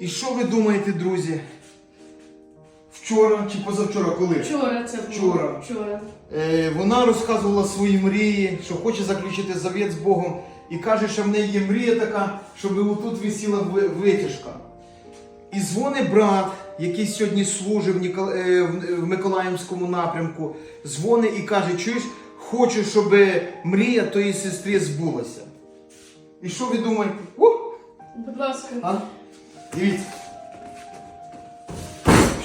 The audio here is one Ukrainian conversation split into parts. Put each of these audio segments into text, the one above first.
І що ви думаєте, друзі? Вчора чи позавчора, коли? Вчора це було. Вчора. Вчора. Е, вона розказувала свої мрії, що хоче заключити завіт з Богом. І каже, що в неї є мрія така, щоб отут висіла витяжка. І дзвонить брат, який сьогодні служив в, Нікол... е, в- Миколаївському напрямку, дзвонить і каже, чуєш, хочу, щоб мрія тої сестри збулася. І що ви думаєте? Будь ласка. А? Дивіться.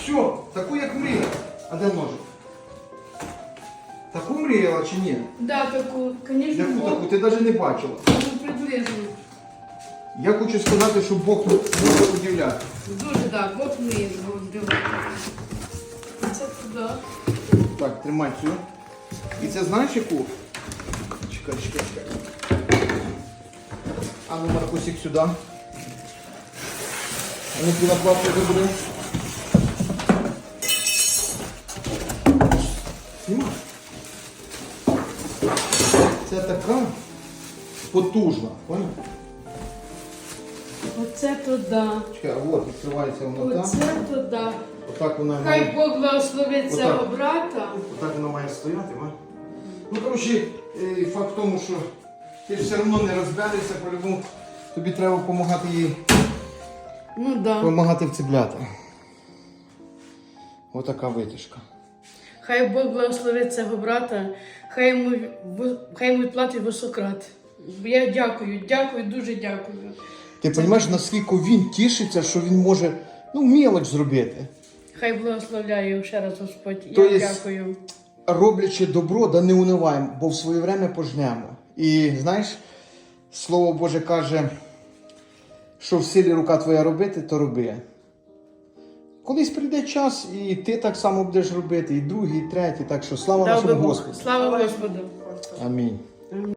Що? Таку як мрія. А де ножик? Таку мріяла чи ні? Да, таку, звісно, Яку Бог таку? Ти навіть не бачила. приблизно. Я хочу сказати, що Бог може удивляти. Дуже так, Бог вміє здивувати. Це туди. Так, тримай цю. І це знаєш яку? Чекай, чекай, чекай. А ну, Маркусик, сюди. Ну, туди плавку Це така потужна, понял? Оце туди. Чекай, а от відкривається вона так. Оце туди. Отак вона Хай має. Бог благословить цього Отак. брата. Отак вона має стояти, ма? Ну, коротше, е, факт в тому, що ти ж все одно не розберешся, по-любому тобі треба допомагати їй Ну да. допомагати вцепляти. Отака витяжка. Хай Бог благословить цього брата, хай йому, хай йому платить висократ. Я дякую, дякую, дуже дякую. Ти розумієш, наскільки він тішиться, що він може ну, мелоч зробити. Хай благословляє ще раз Господь. Я єсть- дякую. Роблячи добро, да не униваємо, бо в своє время пожнемо. І знаєш, Слово Боже каже, що в силі рука твоя робити, то роби. Колись прийде час, і ти так само будеш робити, і другий, і третій. Так що слава Дав нашому Богу. Господу. Слава Господу. Амінь.